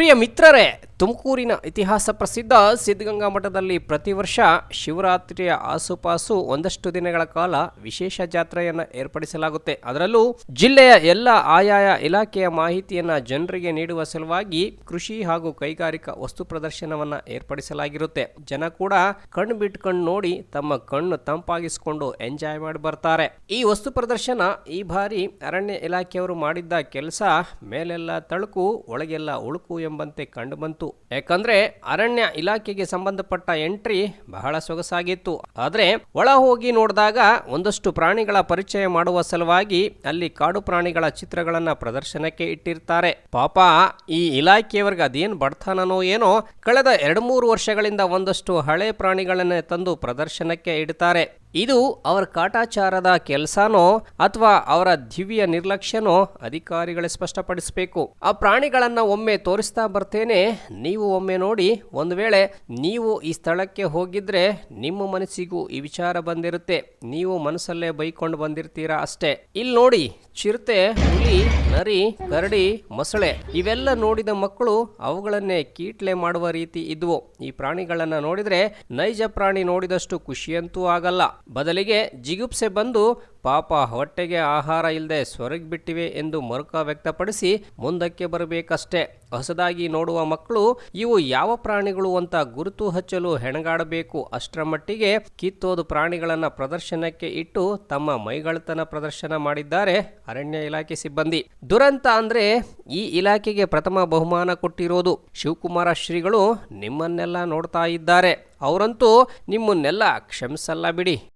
ಪ್ರಿಯ ಮಿತ್ರರೇ ತುಮಕೂರಿನ ಇತಿಹಾಸ ಪ್ರಸಿದ್ಧ ಸಿದ್ಧಗಂಗಾ ಮಠದಲ್ಲಿ ಪ್ರತಿ ವರ್ಷ ಶಿವರಾತ್ರಿಯ ಆಸುಪಾಸು ಒಂದಷ್ಟು ದಿನಗಳ ಕಾಲ ವಿಶೇಷ ಜಾತ್ರೆಯನ್ನು ಏರ್ಪಡಿಸಲಾಗುತ್ತೆ. ಅದರಲ್ಲೂ ಜಿಲ್ಲೆಯ ಎಲ್ಲ ಆಯಾಯ ಇಲಾಖೆಯ ಮಾಹಿತಿಯನ್ನು ಜನರಿಗೆ ನೀಡುವ ಸಲುವಾಗಿ ಕೃಷಿ ಹಾಗೂ ಕೈಗಾರಿಕಾ ವಸ್ತು ಪ್ರದರ್ಶನವನ್ನು ಏರ್ಪಡಿಸಲಾಗಿರುತ್ತೆ. ಜನ ಕೂಡ ಕಣ್ಣು ಬಿಟ್ಕೊಂಡು ನೋಡಿ ತಮ್ಮ ಕಣ್ಣು ತಂಪಾಗಿಸಿಕೊಂಡು ಎಂಜಾಯ್ ಮಾಡಿ ಬರ್ತಾರೆ. ಈ ವಸ್ತು ಪ್ರದರ್ಶನ ಈ ಬಾರಿ ಅರಣ್ಯ ಇಲಾಖೆಯವರು ಮಾಡಿದ್ದ ಕೆಲಸ ಮೇಲೆಲ್ಲ ತಳುಕು, ಒಳಗೆಲ್ಲ ಉಳುಕು ಎಂಬಂತೆ ಕಂಡುಬಂತು ಯಾಕಂದ್ರೆ ಅರಣ್ಯ ಇಲಾಖೆಗೆ ಸಂಬಂಧಪಟ್ಟ ಎಂಟ್ರಿ ಬಹಳ ಸೊಗಸಾಗಿತ್ತು. ಆದ್ರೆ ಒಳ ಹೋಗಿ ನೋಡಿದಾಗ ಒಂದಷ್ಟು ಪ್ರಾಣಿಗಳ ಪರಿಚಯ ಮಾಡುವ ಸಲುವಾಗಿ ಅಲ್ಲಿ ಕಾಡು ಪ್ರಾಣಿಗಳ ಚಿತ್ರಗಳನ್ನು ಪ್ರದರ್ಶನಕ್ಕೆ ಇಟ್ಟಿರ್ತಾರೆ. ಪಾಪ ಈ ಇಲಾಖೆಯವರಿಗೆ ಅದೇನ್ ಬಡ್ತಾನನೋ ಏನೋ ಕಳೆದ ಎರಡು ಮೂರು ವರ್ಷಗಳಿಂದ ಒಂದಷ್ಟು ಹಳೆ ಪ್ರಾಣಿಗಳನ್ನೇ ತಂದು ಪ್ರದರ್ಶನಕ್ಕೆ ಇಡ್ತಾರೆ. ಇದು ಅವರ ಕಾಟಾಚಾರದ ಕೆಲಸನೋ ಅಥವಾ ಅವರ ದಿವ್ಯ ನಿರ್ಲಕ್ಷ್ಯನೋ ಅಧಿಕಾರಿಗಳೇ ಸ್ಪಷ್ಟಪಡಿಸಬೇಕು. ಆ ಪ್ರಾಣಿಗಳನ್ನ ಒಮ್ಮೆ ತೋರಿಸ್ತಾ ಬರ್ತೇನೆ, ನೀವು ಒಮ್ಮೆ ನೋಡಿ. ಒಂದು ವೇಳೆ ನೀವು ಈ ಸ್ಥಳಕ್ಕೆ ಹೋಗಿದ್ರೆ ನಿಮ್ಮ ಮನಸ್ಸಿಗೂ ಈ ವಿಚಾರ ಬಂದಿರುತ್ತೆ. ನೀವು ಮನಸ್ಸಲ್ಲೇ ಬೈಕೊಂಡು ಬಂದಿರ್ತೀರಾ ಅಷ್ಟೇ. ಇಲ್ಲಿ ನೋಡಿ ಚಿರತೆ, ಹುಲಿ, ನರಿ, ಕರಡಿ, ಮೊಸಳೆ ಇವೆಲ್ಲ ನೋಡಿದ ಮಕ್ಕಳು ಅವುಗಳನ್ನೇ ಕೀಟ್ಲೆ ಮಾಡುವ ರೀತಿ ಇದ್ವು. ಈ ಪ್ರಾಣಿಗಳನ್ನ ನೋಡಿದ್ರೆ ನೈಜ ಪ್ರಾಣಿ ನೋಡಿದಷ್ಟು ಖುಷಿಯಂತೂ ಆಗಲ್ಲ. ಬದಲಿಗೆ ಜಿಗುಪ್ಸೆ ಬಂದು ಪಾಪ ಹೊಟ್ಟೆಗೆ ಆಹಾರ ಇಲ್ಲದೆ ಸ್ವರಗ್ ಬಿಟ್ಟಿವೆ ಎಂದು ಮರುಕ ವ್ಯಕ್ತಪಡಿಸಿ ಮುಂದಕ್ಕೆ ಬರಬೇಕಷ್ಟೇ. ಹೊಸದಾಗಿ ನೋಡುವ ಮಕ್ಕಳು, ಇವು ಯಾವ ಪ್ರಾಣಿಗಳು ಅಂತ ಗುರುತು ಹಚ್ಚಲು ಹೆಣಗಾಡಬೇಕು ಅಷ್ಟರ ಮಟ್ಟಿಗೆ ಕಿತ್ತೋದು ಪ್ರಾಣಿಗಳನ್ನು ಪ್ರದರ್ಶನಕ್ಕೆ ಇಟ್ಟು ತಮ್ಮ ಮೈಗಳತನ ಪ್ರದರ್ಶನ ಮಾಡಿದ್ದಾರೆ ಅರಣ್ಯ ಇಲಾಖೆ ಸಿಬ್ಬಂದಿ. ದುರಂತ ಅಂದ್ರೆ ಈ ಇಲಾಖೆಗೆ ಪ್ರಥಮ ಬಹುಮಾನ ಕೊಟ್ಟಿರೋದು. ಶಿವಕುಮಾರ ಶ್ರೀಗಳು ನಿಮ್ಮನ್ನೆಲ್ಲ ನೋಡ್ತಾ ಇದ್ದಾರೆ. ಅವರಂತೂ ನಿಮ್ಮನ್ನೆಲ್ಲ ಕ್ಷಮಿಸಲ್ಲ ಬಿಡಿ.